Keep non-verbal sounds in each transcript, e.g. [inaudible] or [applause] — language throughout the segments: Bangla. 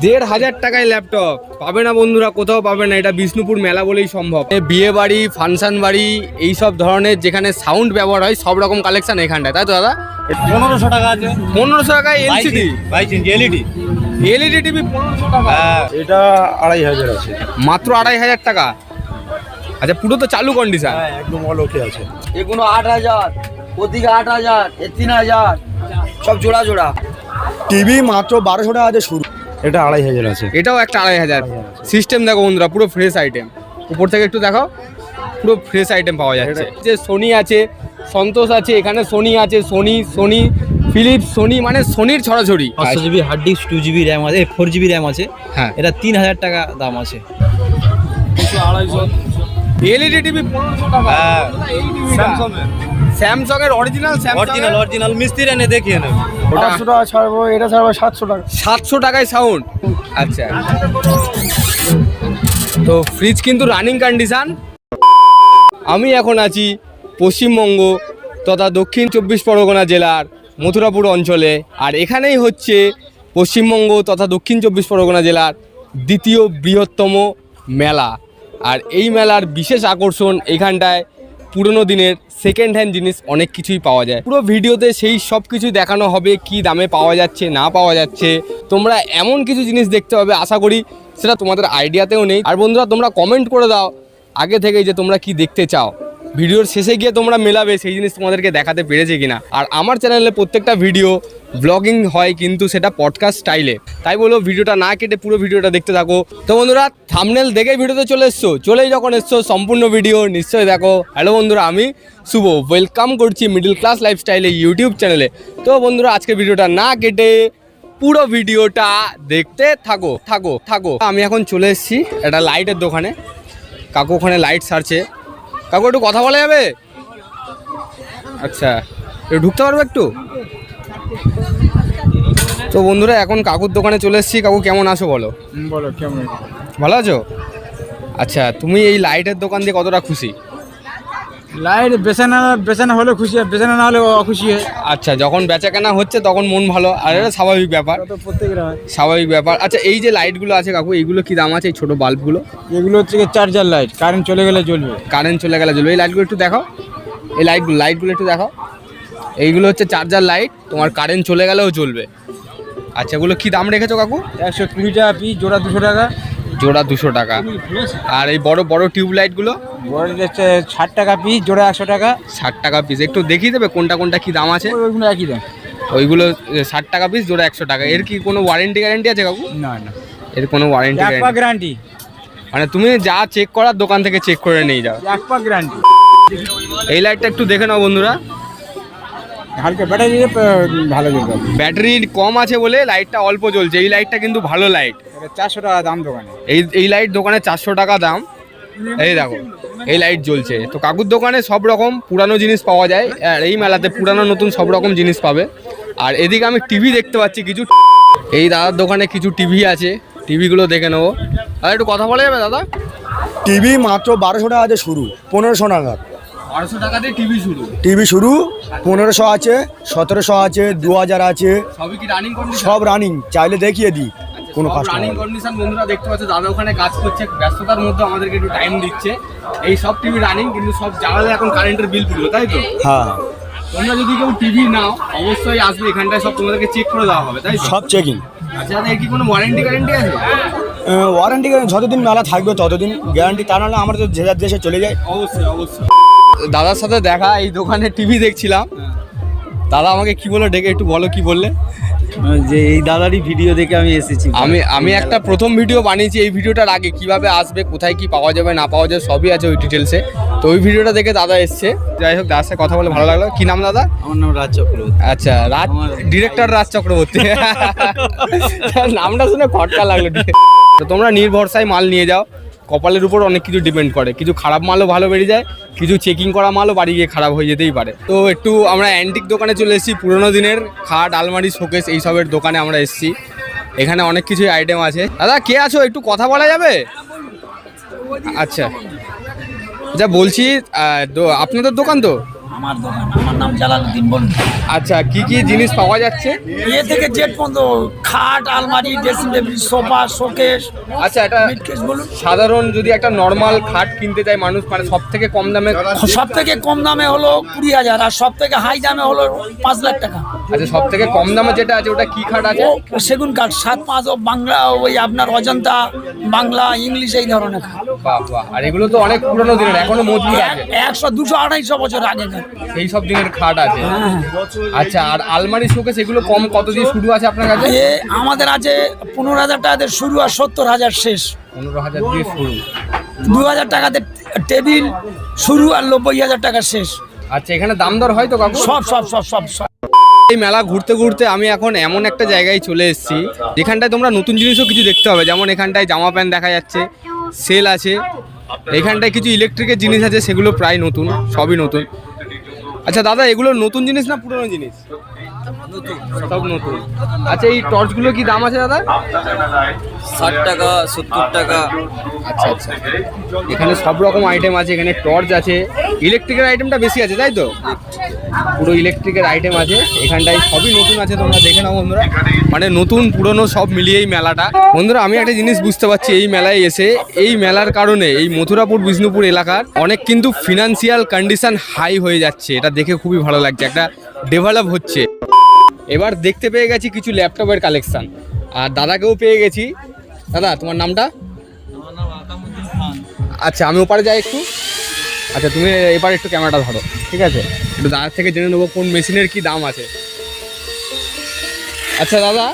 দেড় হাজার টাকায় ল্যাপটপ পাবে না বন্ধুরা কোথাও পাবে না। এটা বিষ্ণুপুর মেলা বলেই সম্ভব। বিয়ে বাড়ি ফাংশন বাড়ি এই সব ধরনের যেখানে সাউন্ড ব্যবহার হয় সব রকম কালেকশন এখানটায়। তাই তো দাদা? পনেরোশো টাকা আছে। পনেরোশো টাকায় এলসিডি বাইশ ইঞ্চি এলইডি এলইডি টিভি পনেরোশো টাকা। হ্যাঁ। এটা আড়াই হাজার আছে। মাত্র আড়াই হাজার টাকা। আচ্ছা পুরো তো চালু কন্ডিশন হ্যাঁ একদম অল ওকে আছে। এগুলো আট হাজার ওদিকে আট হাজার এ তিন হাজার সব জোড়া জোড়া। টিভি মাত্র বারোশো টাকা আছে শুরু। এটা আড়াই হাজার আছে। এটাও একটা আড়াই হাজার। সিস্টেম দেখো বন্ধুরা পুরো ফ্রেশ আইটেম উপর থেকে একটু দেখো পুরো ফ্রেশ আইটেম পাওয়া যাচ্ছে। যে সোনি আছে সন্তোষ আছে এখানে সোনি আছে সোনি সোনি ফিলিপস সোনি মানে সোনির ছড়াছড়ি। পাঁচশো GB hard disk two GB RAM আছে ফোর জিবি র্যাম আছে। হ্যাঁ। এটা তিন হাজার টাকা দাম আছে। এলইডি টিভি পনেরোশো টাকা। হ্যাঁ। স্যামসং এর। অরিজিনাল স্যামসং অরিজিনাল অরিজিনাল মিস্ত্রি এনে দেখিয়ে নেবে। ওটা টাকা ছাড়বো এটা ছাড়বো সাতশো টাকা। সাতশো টাকায় সাউন্ড আচ্ছা। তো ফ্রিজ কিন্তু রানিং কন্ডিশন আমি এখন আছি পশ্চিমবঙ্গ তথা দক্ষিণ চব্বিশ পরগনা জেলার মথুরাপুর অঞ্চলে। আর এখানেই হচ্ছে পশ্চিমবঙ্গ তথা দক্ষিণ চব্বিশ পরগনা জেলার দ্বিতীয় বৃহত্তম মেলা। আর এই মেলার বিশেষ আকর্ষণ এখানটায় পুরনো দিনের সেকেন্ড হ্যান্ড জিনিস অনেক কিছুই পাওয়া যায়। পুরো ভিডিওতে সেই সব কিছুই দেখানো হবে, কি দামে পাওয়া যাচ্ছে, না পাওয়া যাচ্ছে। তোমরা এমন কিছু জিনিস দেখতে পাবে, আশা করি সেটা তোমাদের আইডিয়াতেও নেই। আর বন্ধুরা, তোমরা কমেন্ট করে দাও আগে থেকেই যে তোমরা কি দেখতে চাও। ভিডিওর শেষে গিয়ে তোমরা মেলাবে, সেই জিনিস তোমাদেরকে দেখাতে পেরেছে কিনা। আর আমার চ্যানেলে প্রত্যেকটা ভিডিও ব্লগিং হয় কিন্তু সেটা পডকাস্ট স্টাইলে তাই বলো, ভিডিওটা না কেটে পুরো ভিডিওটা দেখতে থাকো। তো বন্ধুরা থামনেল দেখে ভিডিওতে চলে এসছো? চলেই যখন এসছো, সম্পূর্ণ ভিডিও নিশ্চয়ই দেখো। হ্যালো বন্ধুরা, আমি শুভ। ওয়েলকাম করছি মিডিল ক্লাস লাইফস্টাইলে ইউটিউব চ্যানেলে তো বন্ধুরা, আজকে ভিডিওটা না কেটে পুরো ভিডিওটা দেখতে থাকো থাকো থাকো। আমি এখন চলে এসেছি একটা লাইটের দোকানে। কাকু ওখানে লাইট সারছে। কাকু একটু কথা বলা যাবে? আচ্ছা একটু ঢুকতে পারব একটু? তো বন্ধুরা এখন কাকুর দোকানে চলে এসেছি। কাকু কেমন আছো বলো? বলো কেমন ভালো আছো? আচ্ছা তুমি এই লাইটের দোকান দিয়ে কতটা খুশি? লাইট বেচানা বেচানা হলে খুশি হয় বেচানা না হলে অখুশি হয়। আচ্ছা যখন বেচা কেনা হচ্ছে তখন মন ভালো। আর এটা স্বাভাবিক ব্যাপার। তো প্রত্যেকের হয়। স্বাভাবিক ব্যাপার। আচ্ছা এই যে লাইটগুলো আছে কাকু এইগুলো কি দাম আছে এই ছোটো বাল্বগুলো? এগুলো হচ্ছে গিয়ে চার্জার লাইট কারেন্ট চলে গেলে জ্বলবে। কারেন্ট চলে গেলে জ্বলবে। এই লাইটগুলো একটু দেখো এই লাইটগুলো লাইটগুলো একটু দেখো এইগুলো হচ্ছে চার্জার লাইট তোমার কারেন্ট চলে গেলেও জ্বলবে। আচ্ছা এগুলো কি দাম রেখেছো কাকু? একশো কুড়ি টাকা পিস জোড়া দুশো টাকা। জোড়া দুশো টাকা। আর এই বড় বড় টিউবলাইটগুলো? বড় ষাট টাকা পিস জোড়া একশো টাকা। ষাট টাকা পিস একটু দেখিয়ে দেবে কোনটা কোনটা কি দাম আছে? ওইগুলো একই দাম। ওইগুলো ষাট টাকা পিস জোড়া একশো টাকা। এর কি কোনো ওয়ারেন্টি গ্যারেন্টি আছে কাকু? না না। এর কোনো ওয়ারেন্টি গ্যারান্টি মানে তুমি যা চেক করার দোকান থেকে চেক করে নিয়ে যাও। এক পা গ্যারান্টি এই লাইটটা একটু দেখে নাও বন্ধুরা। হালকা ব্যাটারি ভালো জ্বলবে ব্যাটারি কম আছে বলে লাইটটা অল্প জ্বলছে। এই লাইটটা কিন্তু ভালো লাইট চারশো টাকা দাম দোকানে। এই এই লাইট দোকানে চারশো টাকা দাম। এই দেখো এই লাইট জ্বলছে। তো কাকুর দোকানে সব রকম পুরানো জিনিস পাওয়া যায় আর এই মেলাতে পুরানো নতুন সব রকম জিনিস পাবে। আর এদিকে আমি টিভি দেখতে পাচ্ছি কিছু এই দাদার দোকানে কিছু টিভি আছে টিভিগুলো দেখে নেব। আর একটু কথা বলা যাবে দাদা? টিভি মাত্র বারোশো টাকা আছে শুরু পনেরোশো টাকা বারোশো টাকা দিয়ে টিভি শুরু? টিভি শুরু পনেরোশো আছে সতেরোশো আছে দু হাজার আছে সবই কি রানিং সব রানিং চাইলে দেখিয়ে দিই। কোনো রানিং কন্ডিশন বন্ধুরা দেখতে পাচ্ছে দাদা ওখানে কাজ করছে ব্যস্ততার মধ্যে আমাদেরকে একটু টাইম দিচ্ছে। এই সব টিভি রানিং কিন্তু সব জ্বালালে এখন কারেন্টের বিল পুরো তাই তো? হ্যাঁ। তোমরা যদি কেউ টিভি নাও অবশ্যই আসবে এখানটায় সব তোমাদেরকে চেক করে দেওয়া হবে তাই সব চেকিং আচ্ছা দাদা এর কি কোনো ওয়ারেন্টি গ্যারেন্টি আছে? ওয়ারেন্টি যতদিন মেলা থাকবে ততদিন গ্যারান্টি তা নাহলে আমরা তো যে যার দেশে চলে যাই। অবশ্যই অবশ্যই। দাদার সাথে দেখা এই দোকানে টিভি দেখছিলাম। দাদা আমাকে কি বলে ডেকে একটু বলো কি বললে? যে এই দাদারই ভিডিও দেখে আমি এসেছি। আমি আমি একটা প্রথম ভিডিও বানিয়েছি এই ভিডিওটার আগে কীভাবে আসবে কোথায় কি পাওয়া যাবে না পাওয়া যাবে সবই আছে ওই ডিটেলসে তো ওই ভিডিওটা দেখে দাদা এসছে। যাই হোক দাদার সাথে কথা বলে ভালো লাগল। কি নাম দাদা? আমার নাম রাজ চক্রবর্তী। আচ্ছা রাজ ডিরেক্টর রাজ চক্রবর্তী। [laughs] নামটা শুনে খটকা লাগল। তো তোমরা নির্ভরসায় মাল নিয়ে যাও। কপালের উপর অনেক কিছু ডিপেন্ড করে। কিছু খারাপ মালও ভালো বেরিয়ে যায়, কিছু চেকিং করা মালও বাড়ি গিয়ে খারাপ হয়ে যেতেই পারে। তো একটু আমরা অ্যান্টিক দোকানে চলে এসেছি, পুরোনো দিনের খাট, আলমারি শোকেস এইসবের দোকানে আমরা এসেছি। এখানে অনেক কিছুই আইটেম আছে। দাদা, কে আছো? একটু কথা বলা যাবে? আচ্ছা। যা বলছি আপনাদের দোকান তো? আমার দোকান আমার নাম জালালউদ্দিন বলুন আচ্ছা কি কি জিনিস পাওয়া যাচ্ছে? এ থেকে জেট পর্যন্ত খাট আলমারি ড্রেসিং টেবিল সোফা শোকেস আচ্ছা এটা মিটকেস বলুন। সাধারণ যদি একটা নর্মাল খাট কিনতে চায় মানুষ মানে সব থেকে কম দামে সব থেকে কম দামে হলো কুড়ি হাজার আর সব থেকে হাই দামে হলো পাঁচ লাখ টাকা। আচ্ছা সব থেকে কম দামে যেটা আছে ওটা কি খাট আছে? সেগুন কাঠ সাত পাঁচ ও বাংলা ওই আপনার অজন্তা বাংলা ইংলিশ এই ধরনের খাট। আর এগুলো তো অনেক পুরনো দিনের এখনও মজবুত আছে। একশো দুশো আড়াইশো বছর আগেকার। সেই সব দিনের খাট আছে। আচ্ছা আর আলমারি শোকেস এগুলো কম কত দিয়ে শুরু আছে আপনার কাছে? আমাদের আছে পনেরো হাজার টাকাতে শুরু আর সত্তর হাজার শেষ। পনেরো হাজার দিয়ে শুরু। দু হাজার টাকাতে টেবিল শুরু আর নব্বই হাজার টাকা শেষ। আচ্ছা এখানে দাম দর হয় তো সব সব সব সব সব। এই মেলা ঘুরতে ঘুরতে আমি এখন এমন একটা জায়গায় চলে এসেছি। যেখানটায় তোমরা নতুন জিনিসও কিছু দেখতে হবে। যেমন এখানটায় জামা প্যান্ট দেখা যাচ্ছে, সেল আছে। এখানটায় কিছু ইলেকট্রিকের জিনিস আছে, সেগুলো প্রায় নতুন, সবই নতুন। আচ্ছা দাদা, এগুলো নতুন জিনিস না পুরনো জিনিস? সব নতুন। আচ্ছা এই টর্চগুলো কি দাম আছে দাদা? ষাট টাকা সত্তর টাকা। আচ্ছা আচ্ছা। এখানে সব রকম আইটেম আছে এখানে টর্চ আছে। ইলেকট্রিকের আইটেমটা বেশি আছে তাই তো? পুরো ইলেকট্রিকের আইটেম আছে। এখানটায় সবই নতুন আছে তোমরা দেখে নাও বন্ধুরা। মানে নতুন পুরনো সব মিলিয়ে এই মেলাটা। বন্ধুরা আমি একটা জিনিস বুঝতে পারছি এই মেলায় এসে এই মেলার কারণে এই মথুরাপুর বিষ্ণুপুর এলাকার অনেক কিন্তু ফিনান্সিয়াল কন্ডিশন হাই হয়ে যাচ্ছে। এটা দেখে খুবই ভালো লাগছে। একটা ডেভেলপ হচ্ছে। এবার দেখতে পেয়ে গেছি কিছু ল্যাপটপের কালেকশান আর দাদাকেও পেয়ে গেছি। দাদা তোমার নামটা? আচ্ছা আমি ওপারে যাই একটু। আচ্ছা তুমি এবার একটু ক্যামেরাটা ধরো ঠিক আছে? একটু দাদার থেকে জেনে নেব কোন মেশিনের কি দাম আছে। আচ্ছা দাদা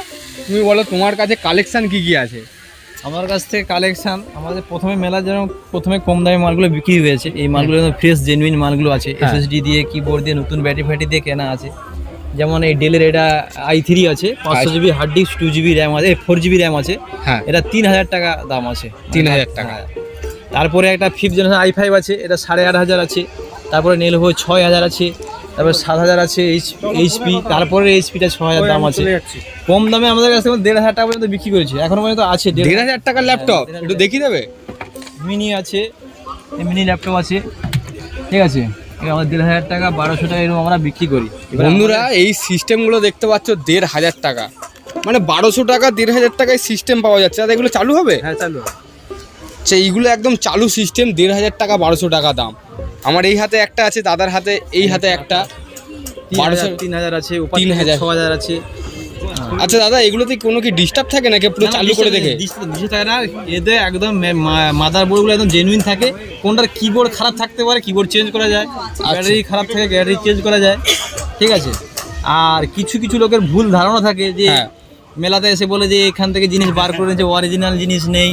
তুমি বলো তোমার কাছে কালেকশান কি কি আছে? আমার কাছ থেকে কালেকশন আমাদের প্রথমে মেলা যেন প্রথমে কম দামে মালগুলো বিক্রি হয়েছে এই মালগুলো ফ্রেশ জেনুইন মালগুলো আছে হ্যাঁ। এসএসডি দিয়ে কিবোর্ড দিয়ে নতুন ব্যাটারি ফ্যাটি দিয়ে কেনা আছে যেমন এই ডেলের এটা আই থ্রি আছে পাঁচশো। GB hard disk two GB RAM আছে ফোর জিবি র্যাম আছে হ্যাঁ এটা তিন হাজার টাকা দাম আছে 3000 টাকা। হ্যাঁ। তারপরে একটা ফিফথ জেনারেশন আই ফাইভ আছে এটা সাড়ে আট হাজার আছে তারপরে নেলভো ছয় হাজার আছে তারপরে সাত হাজার আছে এইচ এইচপি তারপরে এইচপিটা ছ হাজার দাম আছে। কম দামে আমাদের কাছে দেড় হাজার টাকা পর্যন্ত বিক্রি করেছে। এখনও পর্যন্ত আছে দেড় হাজার টাকার ল্যাপটপ একটু দেখিয়ে দেবে? মিনি আছে মিনি ল্যাপটপ আছে। ঠিক আছে? এটা আমাদের দেড় হাজার টাকা বারোশো টাকা এরকম আমরা বিক্রি করি। বন্ধুরা এই সিস্টেমগুলো দেখতে পাচ্ছ দেড় হাজার টাকা। মানে বারোশো টাকা দেড় হাজার টাকায় সিস্টেম পাওয়া যাচ্ছে। দাদা এগুলো চালু হবে? হ্যাঁ চালু আচ্ছা এইগুলো একদম চালু সিস্টেম দেড় হাজার টাকা বারোশো টাকা দাম। আমার এই হাতে একটা আছে দাদার হাতে এই হাতে একটা। বারোশো তিন হাজার আছে তিন হাজার। ছ হাজার আছে। আচ্ছা দাদা এগুলোতে কোনো কি ডিস্টার্ব থাকে নাকি? পুরো চালু করে দেখে। দিশে থাকে না। এতে একদম মাদার বোর্ডগুলো একদম জেনুইন থাকে। কোনটার কিবোর্ড খারাপ থাকতে পারে কিবোর্ড চেঞ্জ করা যায়। ব্যাটারি খারাপ থাকে ব্যাটারি চেঞ্জ করা যায়। ঠিক আছে? আর কিছু কিছু লোকের ভুল ধারণা থাকে যে হ্যাঁ। মেলাতে এসে বলে যে এখান থেকে জিনিস বার করে নিয়েছে অরিজিনাল জিনিস নেই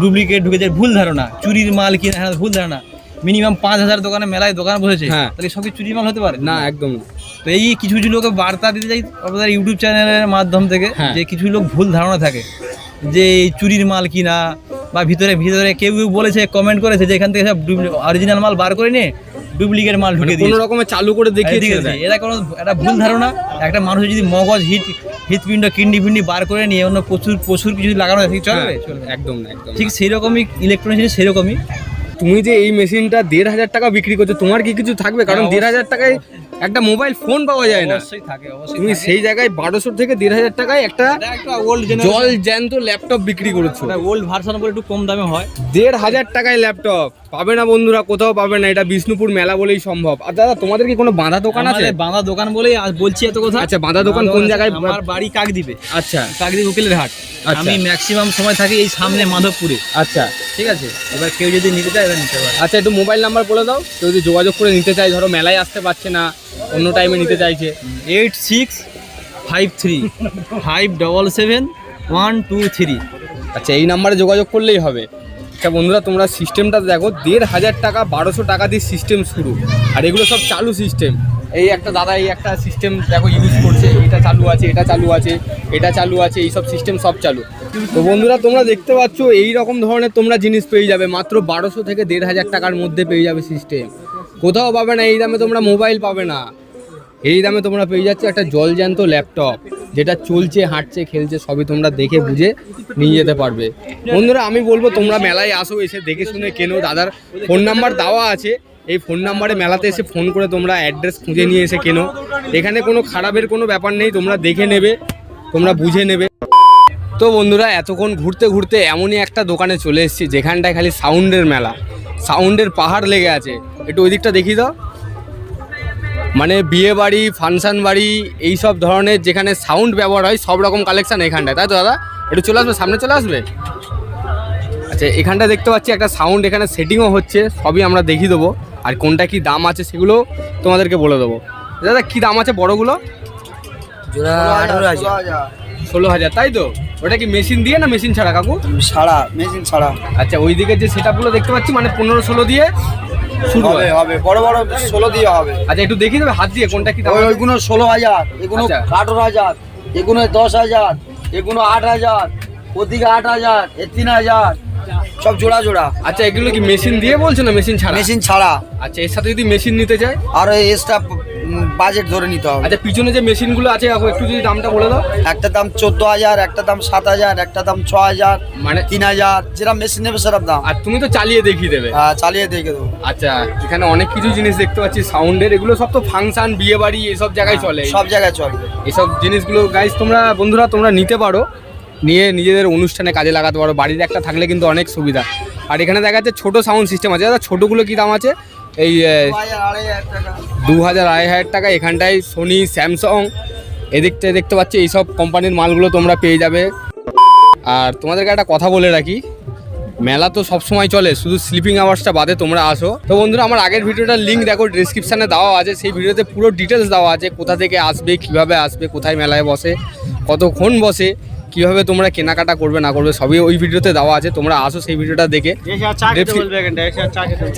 ডুপ্লিকেট ঢুকে যায় ভুল ধারণা। চুরির মাল কিনা হ্যাঁ ভুল ধারণা। মিনিমাম পাঁচ হাজার দোকানে মেলায় দোকান বসেছে। হ্যাঁ। তাহলে সব কিছু চুরির মাল হতে পারে? না একদম না। তো এই কিছু কিছু লোকে বার্তা দিতে চাই আপনাদের ইউটিউব চ্যানেলের মাধ্যম থেকে হ্যাঁ। যে কিছু লোক ভুল ধারণা থাকে যে এই চুরির মাল কিনা বা ভিতরে ভিতরে কেউ কেউ বলেছে কমেন্ট করেছে যে এখান থেকে সব অরিজিনাল মাল বার করে নিয়ে ডুপ্লিকেট মাল ঢুকে দিয়ে কোনো দিয়েছে। রকমে চালু করে দেখিয়ে দেখিয়ে দিয়ে এটা কোনো একটা ভুল ধারণা। একটা মানুষ যদি মগজ হিট হৃৎপিণ্ড কিডনি ফিন্ডি বার করে নিয়ে অন্য প্রচুর প্রচুর কিছু লাগানো হয় ঠিক চলবে? হ্যাঁ। একদম একদম ঠিক সেই ইলেকট্রনিক জিনিস সেরকমই। তুমি যে এই মেশিনটা দেড় হাজার টাকা বিক্রি করছ তোমার কি কিছু থাকবে? কারণ হ্যাঁ, দেড় হাজার টাকায় একটা মোবাইল ফোন পাওয়া যায় না। অবশ্যই থাকে অবশ্যই তুমি সেই জায়গায় বারোশো থেকে দেড় হাজার টাকায় একটা ওল্ড জল জ্যান্ত ল্যাপটপ বিক্রি করেছ। ওল্ড ভার্সন বলে একটু কম দামে হয়। দেড় হাজার টাকায় ল্যাপটপ পাবে না বন্ধুরা কোথাও পাবে না এটা বিষ্ণুপুর মেলা বলেই সম্ভব। আর দাদা তোমাদের কি কোনো বাঁধা দোকান আছে? বাঁধা দোকান বলেই বলছি এত কথা। আচ্ছা, বাঁধা দোকান কোন জায়গায়? আমার বাড়ি কাকদ্বীপে। আচ্ছা। কাকদ্বীপ উকিলের হাট। আচ্ছা। আমি ম্যাক্সিমাম সময় থাকি এই সামনে মাধবপুরে। আচ্ছা। ঠিক আছে? এবার কেউ যদি নিতে চায়, এবার নিতে পারে। আচ্ছা একটু মোবাইল নাম্বার বলে দাও। কেউ যদি যোগাযোগ করে নিতে চায়, ধরো মেলায় আসতে পারছে না, অন্য টাইমে নিতে চাইছে। Eight six five three five double seven one two three আচ্ছা এই নাম্বারে যোগাযোগ করলেই হবে। আচ্ছা বন্ধুরা, তোমরা সিস্টেমটা দেখো। দেড় হাজার টাকা, বারোশো টাকা দিয়ে সিস্টেম শুরু। আর এগুলো সব চালু সিস্টেম এই একটা দাদা, এই একটা সিস্টেম দেখো ইউজ করছে। এটা চালু আছে, এটা চালু আছে, এটা চালু আছে এই সব সিস্টেম সব চালু। তো বন্ধুরা, তোমরা দেখতে পাচ্ছ এই রকম ধরনের তোমরা জিনিস পেয়ে যাবে। মাত্র বারোশো থেকে দেড় হাজার টাকার মধ্যে পেয়ে যাবে সিস্টেম কোথাও পাবে না, এই দামে তোমরা মোবাইল পাবে না। এই দামে তোমরা পেয়ে যাচ্ছ একটা জলজ্যান্ত ল্যাপটপ যেটা চলছে, হাঁটছে, খেলছে, সবই তোমরা দেখে বুঝে নিয়ে যেতে পারবে। বন্ধুরা, আমি বলব, তোমরা মেলায় আসো, এসে দেখে শুনে কেনো। দাদার ফোন নাম্বার দেওয়া আছে। এই ফোন নাম্বারে মেলাতে এসে ফোন করে তোমরা অ্যাড্রেস খুঁজে নিয়ে এসে কেনো। এখানে কোনো খারাপের কোনো ব্যাপার নেই, তোমরা দেখে নেবে, তোমরা বুঝে নেবে। তো বন্ধুরা, এতক্ষণ ঘুরতে ঘুরতে এমনই একটা দোকানে চলে এসেছি, যেখানটায় খালি সাউন্ডের মেলা। সাউন্ডের পাহাড় লেগে আছে। একটু ওই দিকটা দেখি দাও। মানে বিয়ে বাড়ি, ফাংশন বাড়ি, এই সব ধরনের যেখানে সাউন্ড ব্যবহার হয়, সব রকম কালেকশান এখানটায়। তাই তো দাদা? একটু চলে আসবে? সামনে চলে আসবে? আচ্ছা এখানটা দেখতে পাচ্ছি একটা সাউন্ড, এখানে সেটিংও হচ্ছে, সবই আমরা দেখিয়ে দেবো। আর কোনটা কি দাম আছে সেগুলো তোমাদেরকে বলে দেবো। দাদা কি দাম আছে বড়গুলো? ষোলো হাজার তাই তো? ওটা কি মেশিন দিয়ে না মেশিন ছাড়া কাকু? ছাড়া মেশিন ছাড়া। আচ্ছা ওই দিকে যে সেটআপগুলো দেখতে পাচ্ছি মানে পনেরো ষোলো দিয়ে শুরু হবে হবে। বড় বড় ষোলো দিয়ে হবে। আচ্ছা একটু দেখিয়ে দেবে হাত দিয়ে কোনটা কি দাম ওই আছে? ওইগুলো ষোলো হাজার এগুলো আচ্ছা। আঠারো হাজার এগুলো দশ হাজার এগুলো আট হাজার ওদিকে আট হাজার এ তিন হাজার। সব জোড়া জোড়া। আচ্ছা এগুলো কি মেশিন দিয়ে বলছো না মেশিন ছাড়া? মেশিন ছাড়া। আচ্ছা এর সাথে যদি মেশিন নিতে চাই আর এক্সট্রা বাজেট ধরে নিতে হবে। আচ্ছা পিছনে যে মেশিনগুলো আছে একটু যদি দামটা বলে দাও। একটা দাম চোদ্দ হাজার একটা দাম সাত হাজার একটা দাম ছ হাজার মানে তিন হাজার যেরকম মেশিন নেবে সেরকম দাম। আর তুমি তো চালিয়ে দেখিয়ে দেবে। হ্যাঁ, চালিয়ে দেখে দেবো। আচ্ছা এখানে অনেক কিছু জিনিস দেখতে পাচ্ছি সাউন্ডের এগুলো সব তো ফাংশন বিয়ে বাড়ি এসব জায়গায় চলে। সব জায়গায় চলবে এসব জিনিসগুলো গাইজ তোমরা বন্ধুরা তোমরা নিতে পারো। নিয়ে নিজেদের অনুষ্ঠানে কাজে লাগাতে পারো। বাড়ির একটা থাকলে কিন্তু অনেক সুবিধা। আর এখানে দেখা যাচ্ছে ছোটো সাউন্ড সিস্টেম আছে। দাদা ছোটোগুলো কী দাম আছে? এই দু হাজার, আড়াই হাজার টাকা। এখানটায় সোনি স্যামসং এদিকটায় দেখতে পাচ্ছি এইসব কোম্পানির মালগুলো তোমরা পেয়ে যাবে। আর তোমাদেরকে একটা কথা বলে রাখি। মেলা তো সব সময় চলে শুধু স্লিপিং আওয়ার্সটা বাদে তোমরা আসো। তো বন্ধুরা আমার আগের ভিডিওটার লিঙ্ক দেখো ডিসক্রিপশানে দেওয়া আছে। সেই ভিডিওতে পুরো ডিটেলস দেওয়া আছে কোথা থেকে আসবে কীভাবে আসবে কোথায় মেলায় বসে কতক্ষণ বসে। কীভাবে তোমরা কেনাকাটা করবে না করবে সবই ওই ভিডিওতে দেওয়া আছে। তোমরা আসো সেই ভিডিওটা দেখে।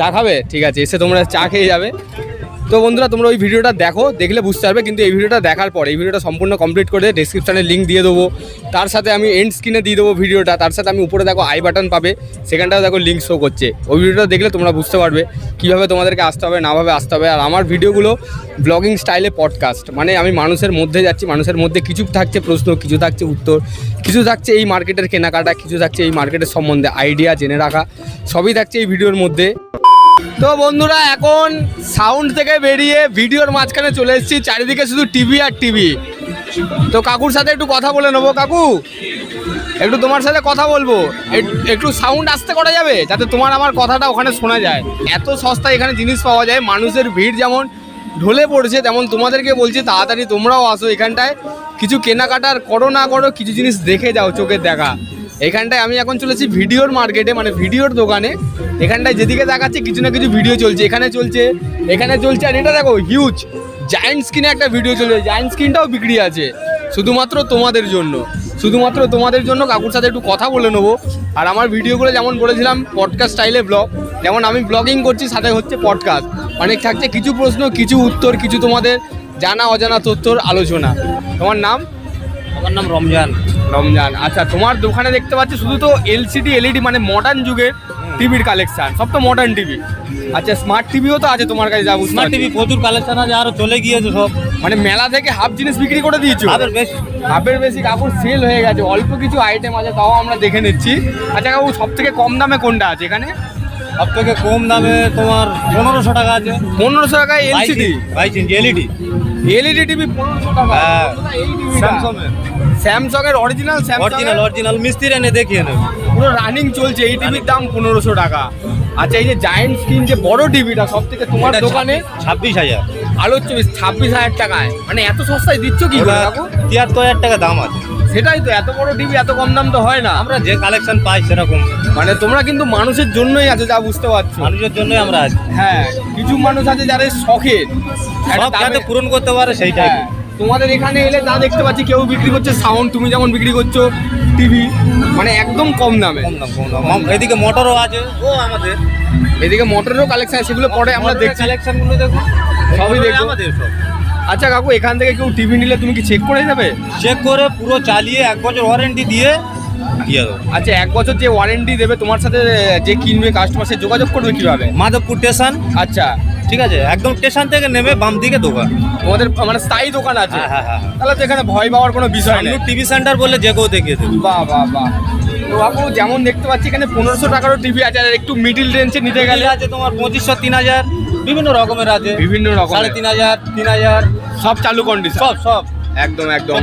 চা খাবে? ঠিক আছে এসে তোমরা চা খেয়ে যাবে। তো বন্ধুরা, তোমরা ওই ভিডিওটা দেখো, দেখলে বুঝতে পারবে, কিন্তু এই ভিডিওটা দেখার পর, এই ভিডিওটা সম্পূর্ণ কমপ্লিট করে ডেসক্রিপশানে লিঙ্ক দিয়ে দেবো। তার সাথে আমি এন্ড স্ক্রিনে দিয়ে দেবো ভিডিওটা, তার সাথে আমি উপরে দেখো আই বাটন পাবে, সেখানটাও দেখো লিঙ্ক শো করছে। ওই ভিডিওটা দেখলে তোমরা বুঝতে পারবে কীভাবে তোমাদেরকে আসতে হবে নাভাবে আসতে হবে। আর আমার ভিডিওগুলো ব্লগিং স্টাইলে পডকাস্ট মানে আমি মানুষের মধ্যে যাচ্ছি, মানুষের মধ্যে কিছু থাকছে প্রশ্ন, কিছু থাকছে উত্তর, কিছু থাকছে এই মার্কেটের কেনাকাটা, কিছু থাকছে এই মার্কেটের সম্বন্ধে আইডিয়া জেনে রাখা, সবই থাকছে এই ভিডিওর মধ্যে। তো বন্ধুরা, এখন সাউন্ড থেকে বেরিয়ে ভিডিওর মাঝখানে চলে এসেছি। চারিদিকে শুধু টিভি আর টিভি তো কাকুর সাথে একটু কথা বলে নেব, কাকু? একটু তোমার সাথে কথা বলব। এক- একটু সাউন্ড আসতে করা যাবে? যাতে তোমার আমার কথাটা ওখানে শোনা যায়। এত সস্তায় এখানে জিনিস পাওয়া যায়। মানুষের ভিড় যেমন ঢলে পড়ছে, তেমন তোমাদেরকে বলছি, তাড়াতাড়ি তোমরাও আসো এখানটায়। কিছু কেনাকাটার করো না করো, কিছু জিনিস দেখে যাও, চোখের দেখা। এখানটায় আমি এখন চলেছি ভিডিওর মার্কেটে মানে ভিডিওর দোকানে। এখানটায় যেদিকে দেখাচ্ছে কিছু না কিছু ভিডিও চলছে। এখানে চলছে এখানে চলছে, আর এটা দেখো হিউজ জায়েন্ট স্ক্রিনে একটা ভিডিও চলছে জায়েন্ট স্ক্রিনটাও বিক্রি আছে, শুধুমাত্র তোমাদের জন্য। শুধুমাত্র তোমাদের জন্য কাকুর সাথে একটু কথা বলে নেব। আর আমার ভিডিওগুলো যেমন বলেছিলাম পডকাস্ট স্টাইলে ব্লগ যেমন আমি ব্লগিং করছি, সাথে হচ্ছে পডকাস্ট অনেক থাকছে, কিছু প্রশ্ন, কিছু উত্তর, কিছু তোমাদের জানা অজানা তথ্যর আলোচনা। তোমার নাম? আমার নাম রমজান। রমজান। আচ্ছা তোমার দোকানে দেখতে পাচ্ছি শুধু তো এলসিডি এলইডি মানে মডার্ন যুগের টিভির কালেকশন সব তো মডার্ন টিভি আচ্ছা স্মার্ট টিভিও তো আছে তোমার কাছে যাব স্মার্ট টিভি প্রচুর কালেকশন আছে আরও চলে গিয়েছে সব। মানে মেলা থেকে হাফ জিনিস বিক্রি করে দিয়েছ? আবার বেশি। হাফের বেশি কাপড় সেল হয়ে গেছে। অল্প কিছু আইটেম আছে তাও আমরা দেখে নিচ্ছি। আচ্ছা কাকু সব থেকে কম দামে কোনটা আছে এখানে? সব থেকে কম দামে তোমার পনেরোশো টাকা আছে। পনেরোশো টাকায় এলসিডি বাইশ ইঞ্চি এলইডি এলইডি টিভি পনেরোশো টাকা। হ্যাঁ। স্যামসং এর। অরিজিনাল অরিজিনাল অরিজিনাল মিস্ত্রি এনে দেখিয়ে নেবে। পুরো রানিং চলছে এই টিভির দাম পনেরোশো টাকা। আচ্ছা এই যে জায়েন্ট স্ক্রিন যে বড় টিভিটা সব থেকে তোমার দোকানে? ছাব্বিশ হাজার। আলোচ্য ছাব্বিশ হাজার টাকায়। মানে এত সস্তায় দিচ্ছ কি তিয়াত্তর হাজার টাকা দাম আছে। সেটাই তো এত বড় টিভি এত কম দাম তো হয় না। আমরা যে কালেকশন পাই সেরকম। মানে তোমরা কিন্তু মানুষের জন্যই আছে যা বুঝতে পারছ। মানুষের জন্যই আমরা আছি। হ্যাঁ কিছু মানুষ আছে যাদের শখের। যাতে পূরণ করতে পারে সেইটাই। হ্যাঁ, তোমাদের এখানে এলে যা দেখতে পাচ্ছি কেউ বিক্রি করছে সাউন্ড তুমি যেমন বিক্রি করছ টিভি মানে একদম কম দামে। কম দাম কম দাম। এদিকে মোটরও আছে ও আমাদের। এদিকে মোটরেরও কালেকশন সেগুলো পরে আমরা দেখছি। কালেকশনগুলো দেখো। সবই দেখব। আমাদের সব আচ্ছা কাকু এখান থেকে কেউ টিভি নিলে তুমি কি চেক করে যাবে? চেক করে পুরো চালিয়ে এক বছর ওয়ারেন্টি দিয়ে দিয়ে দেবো। আচ্ছা এক বছর যে ওয়ারেন্টি দেবে তোমার সাথে যে কিনবে কাস্টমার সে যোগাযোগ করবে কীভাবে? মাধবপুর স্টেশন আচ্ছা। ঠিক আছে একদম স্টেশন থেকে নেমে বাম দিকে দোকান। তোমাদের মানে স্থায়ী দোকান আছে। হ্যাঁ হ্যাঁ হ্যাঁ। তাহলে তো এখানে ভয় পাওয়ার কোনো বিষয় নেই। টিভি সেন্টার বললে যে কেউ দেখিয়ে দেবে। বাহ বাহ বাহ। তো বাবু যেমন দেখতে পাচ্ছি এখানে পনেরোশো টাকারও টিভি আছে আর একটু মিডিল রেঞ্জে নিতে গেলে আছে তোমার পঁচিশশো তিন হাজার বিভিন্ন রকমের আছে। বিভিন্ন রকম সাড়ে তিন হাজার তিন হাজার সব চালু কন্ডিশন সব সব। একদম একদম।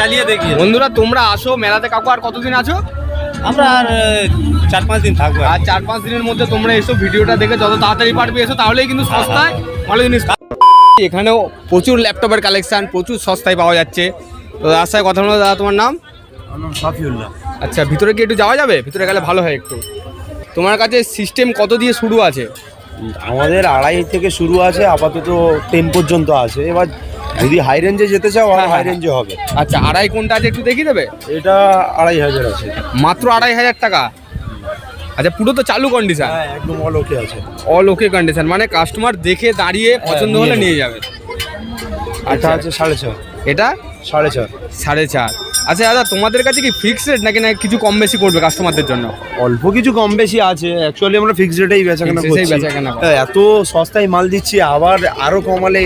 চালিয়ে দেখি। বন্ধুরা তোমরা আসো মেলাতে। কাকু আর কতদিন আছো? আমরা আর চার পাঁচ দিন থাকব আর চার পাঁচ দিনের মধ্যে তোমরা এসো ভিডিওটা দেখে যত তাড়াতাড়ি পারবে এসো তাহলেই কিন্তু সস্তায় ভালো জিনিস এখানেও প্রচুর ল্যাপটপের কালেকশান প্রচুর সস্তায় পাওয়া যাচ্ছে। তো রাস্তায় কথা বলো দাদা তোমার নাম? সাফিউল্লাহ। আচ্ছা ভিতরে কি একটু যাওয়া যাবে? ভিতরে গেলে ভালো হয় একটু। তোমার কাছে সিস্টেম কত দিয়ে শুরু আছে? আমাদের আড়াই থেকে শুরু আছে আপাতত টেন পর্যন্ত আছে। এবার যদি হাই রেঞ্জে যেতে চাও হ্যাঁ, হাই হ্যাঁ। রেঞ্জে হবে। আচ্ছা আড়াই কোনটা আছে একটু দেখিয়ে দেবে? এটা আড়াই হাজার আছে। মাত্র আড়াই হাজার টাকা? আচ্ছা পুরো তো চালু কন্ডিশন হ্যাঁ একদম অল ওকে আছে। অল ওকে কন্ডিশন মানে কাস্টমার দেখে দাঁড়িয়ে পছন্দ হলে নিয়ে যাবে। এটা আচ্ছা। আছে সাড়ে চার। এটা? সাড়ে চার। সাড়ে চার। আচ্ছা দাদা তোমাদের কাছে কি ফিক্সড রেট নাকি না কিছু কম বেশি করবে কাস্টমারদের জন্য? অল্প কিছু কম বেশি আছে। অ্যাকচুয়ালি আমরা ফিক্সড রেটেই বেচাকেনা Fixed রেটেই করছি। বেচাকেনা করো। হ্যাঁ, এত সস্তায় মাল দিচ্ছি আবার আরও কমালে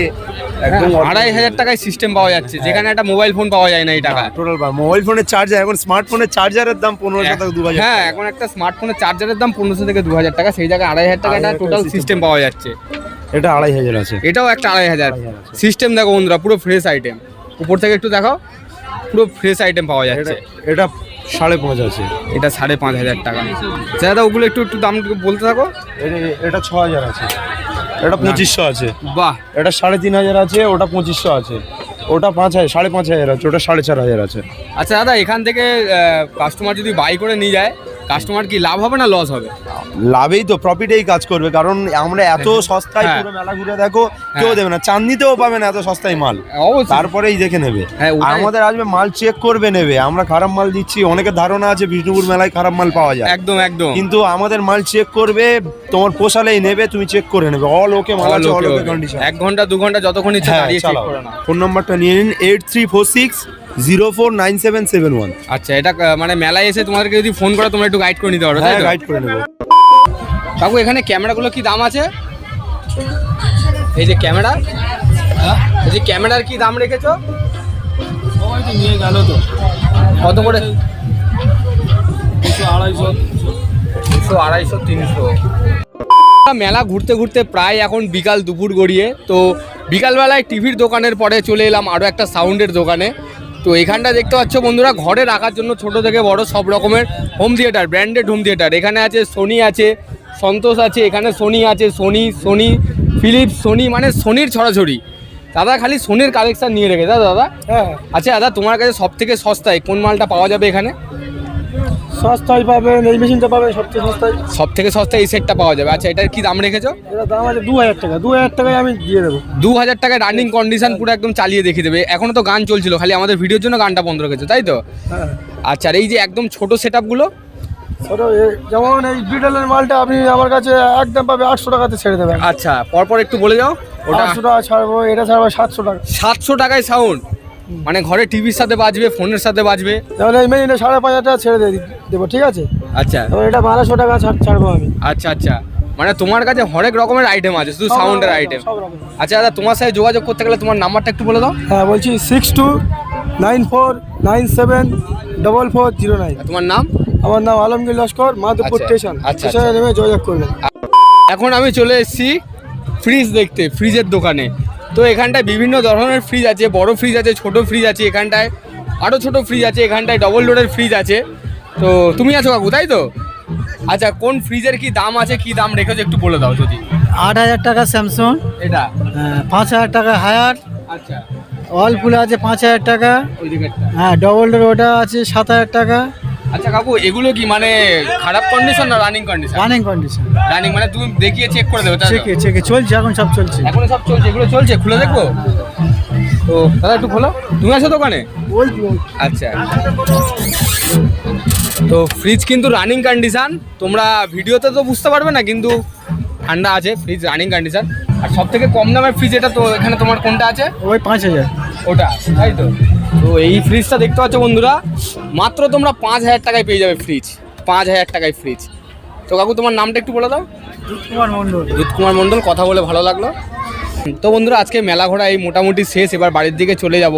একদম হ্যাঁ, আড়াই হাজার টাকায় সিস্টেম পাওয়া যাচ্ছে যেখানে একটা মোবাইল ফোন পাওয়া যায় না এই টাকা টোটাল মোবাইল ফোনের চার্জার এখন স্মার্টফোনের চার্জারের দাম পনেরোশো টাকা দু হাজার হ্যাঁ এখন একটা স্মার্টফোনের চার্জারের দাম পনেরোশো থেকে দু হাজার টাকা সেই জায়গায় আড়াই হাজার টাকা হাজার টোটাল সিস্টেম পাওয়া যাচ্ছে। এটা আড়াই হাজার আছে। এটাও একটা আড়াই হাজার। সিস্টেম দেখো বন্ধুরা পুরো ফ্রেশ আইটেম উপর থেকে একটু দেখাও পুরো ফ্রেশ আইটেম পাওয়া যাচ্ছে। এটা সাড়ে পাঁচ আছে। এটা সাড়ে পাঁচ হাজার টাকা। দাদা ওগুলো একটু একটু দাম বলতে থাকো। এটা ছ হাজার আছে। এটা পঁচিশশো আছে। বাহ। এটা সাড়ে তিন হাজার আছে ওটা পঁচিশশো আছে। ওটা পাঁচ হাজার সাড়ে পাঁচ হাজার আছে ওটা সাড়ে চার হাজার আছে। আচ্ছা দাদা এখান থেকে কাস্টমার যদি বাই করে নিয়ে যায় কাস্টমার কি লাভ হবে না লস হবে? লাভেই তো প্রফিটেই কাজ করবে কারণ আমরা এত সস্তায় হ্যাঁ। পুরো মেলা ঘুরে দেখো কেউ হ্যাঁ। দেবে না চান্দিতেও পাবে না এত সস্তায় মাল। অবশ্যই। তারপরেই দেখে নেবে। হ্যাঁ, আমাদের আসবে মাল চেক করবে নেবে। আমরা খারাপ মাল দিচ্ছি অনেকের ধারণা আছে বিষ্ণুপুর মেলায় খারাপ মাল পাওয়া যায়। একদম একদম। কিন্তু আমাদের মাল চেক করবে তোমার পোষালেই নেবে তুমি চেক করে নেবে। অল ওকে মাল আছে অল ওকে কন্ডিশন এক ঘণ্টা দু ঘণ্টা যতক্ষণ ইচ্ছা হ্যাঁ দাঁড়িয়ে চেক করে না ফোন নাম্বারটা নিয়ে নিন eight three four six zero four nine seven seven one. আচ্ছা এটা মানে মেলায় এসে তোমাদেরকে যদি ফোন করে তোমরা একটু গাইড করে নিতে পারো হ্যাঁ গাইড করে নেব। কাকু এখানে ক্যামেরাগুলো কি দাম আছে? এই যে ক্যামেরা এই যে ক্যামেরার কি দাম রেখেছো? নিয়ে গেল তো কত করে? দুশো আড়াইশো দুশো আড়াইশো তিনশো মেলা ঘুরতে ঘুরতে প্রায় এখন বিকাল দুপুর গড়িয়ে তো বিকালবেলায় টিভির দোকানের পরে চলে এলাম আরও একটা সাউন্ডের দোকানে। তো এখানটা দেখতে পাচ্ছ বন্ধুরা ঘরে রাখার জন্য ছোট থেকে বড় সব রকমের home theatre branded home theatre এখানে আছে সোনি আছে সন্তোষ আছে এখানে সোনি আছে সোনি সোনি ফিলিপস সোনি মানে সোনির ছড়াছড়ি। দাদা খালি সোনির কালেকশন নিয়ে রেখে দাদা দাদা? হ্যাঁ আচ্ছা দাদা তোমার কাছে সব থেকে সস্তায় কোন মালটা পাওয়া যাবে এখানে? সস্তায় পাবেন এই মেশিনটা পাবেন সবচেয়ে সস্তায়। সব থেকে সস্তায় এই সেটটা পাওয়া যাবে। আচ্ছা এটার কি দাম রেখেছো? এটা দাম আছে দু হাজার টাকা। দু হাজার টাকায় আমি দিয়ে দেবো। দু হাজার টাকায় রানিং কন্ডিশন পুরো একদম চালিয়ে দেখিয়ে দেবে। এখনও তো গান চলছিল খালি আমাদের ভিডিওর জন্য গানটা বন্ধ রেখেছে তাই তো? হ্যাঁ। আচ্ছা আর এই যে একদম ছোট সেট আপগুলো ছোটো যেমন এই বিটেলের মালটা আপনি আমার কাছে একদম পাবে আটশো টাকাতে ছেড়ে দেবেন। আচ্ছা পরপর একটু বলে যাও ওটা আটশো টাকা ছাড়বো এটা ছাড়বো সাতশো টাকা। সাতশো টাকায় সাউন্ড মানে ঘরে টিভির সাথে বাজবে ফোনের সাথে বাজবে। তাহলে এই মেশিনটা সাড়ে পাঁচ হাজার টাকা ছেড়ে দেবো ঠিক আছে? আচ্ছা। এবার এটা বারোশো টাকা ছাড় ছাড়বো আমি। আচ্ছা আচ্ছা। মানে তোমার কাছে হরেক রকমের আইটেম আছে শুধু সাউন্ডের আইটেম আচ্ছা দাদা তোমার সাথে যোগাযোগ করতে গেলে তোমার নাম্বারটা একটু বলে দাও। হ্যাঁ বলছি six two nine four nine seven double four zero nine তোমার নাম? আমার নাম আলমগীর লস্কর মাধবপুর আচ্ছা, স্টেশন। আচ্ছা, স্টেশনে আচ্ছা। নেমে যোগাযোগ করবেন। এখন আমি চলে এসেছি ফ্রিজ দেখতে ফ্রিজের দোকানে। তো এখানটায় বিভিন্ন ধরনের ফ্রিজ আছে বড় ফ্রিজ আছে ছোট ফ্রিজ আছে এখানটায় আরও ছোট ফ্রিজ আছে এখানটায় ডবল ডোরের ফ্রিজ আছে। তো তুমি আছো কাকু তাই তো? আচ্ছা কোন ফ্রিজের কি দাম আছে কি দাম রেখেছো একটু বলে দাও যদি। আট হাজার টাকা স্যামসং এটা? পাঁচ হাজার টাকা হায়ার আচ্ছা। ওয়ালপুল আছে পাঁচ হাজার টাকা। হ্যাঁ ডবল ডোর ওটা আছে সাত হাজার টাকা। আচ্ছা কাকু এগুলো কি মানে খারাপ কন্ডিশন না running condition running condition running মানে তুমি দেখিয়ে চেক করে দেবে? চেকে চেকে চলছে এখন সব চলছে। এখন সব চলছে এগুলো চলছে? খুলে দেখব? তো দাদা একটু খোলো। তুমি আছো দোকানে? আচ্ছা। তো ফ্রিজ কিন্তু রানিং কন্ডিশন তোমরা ভিডিওতে তো বুঝতে পারবে না কিন্তু ঠান্ডা আছে ফ্রিজ রানিং কন্ডিশন আর সব থেকে কম দামের ফ্রিজ এটা তো এখানে তোমার কোনটা আছে? ওই পাঁচ হাজার। ওটা তাই তো? তো এই ফ্রিজটা দেখতে পাচ্ছ বন্ধুরা মাত্র তোমরা পাঁচ হাজার টাকায় পেয়ে যাবে ফ্রিজ পাঁচ হাজার টাকায় ফ্রিজ তো কাকু তোমার নামটা একটু বলে দাও। কুমার মন্ডল জিৎ কুমার মণ্ডল কথা বলে ভালো লাগল। তো বন্ধুরা আজকে মেলা ঘোরা এই মোটামুটি শেষ এবার বাড়ির দিকে চলে যাব।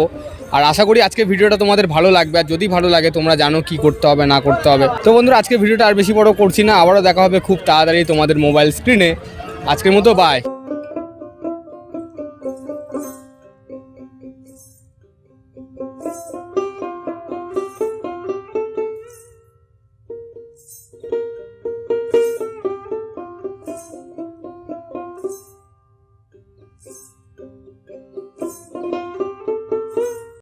আর আশা করি আজকে ভিডিওটা তোমাদের ভালো লাগবে। আর যদি ভালো লাগে তোমরা জানো কি করতে হবে না করতে হবে। তো বন্ধুরা আজকে ভিডিওটা আর বেশি বড় করছি না। আবারও দেখা হবে খুব তাড়াতাড়ি তোমাদের মোবাইল স্ক্রিনে আজকের মতো বাই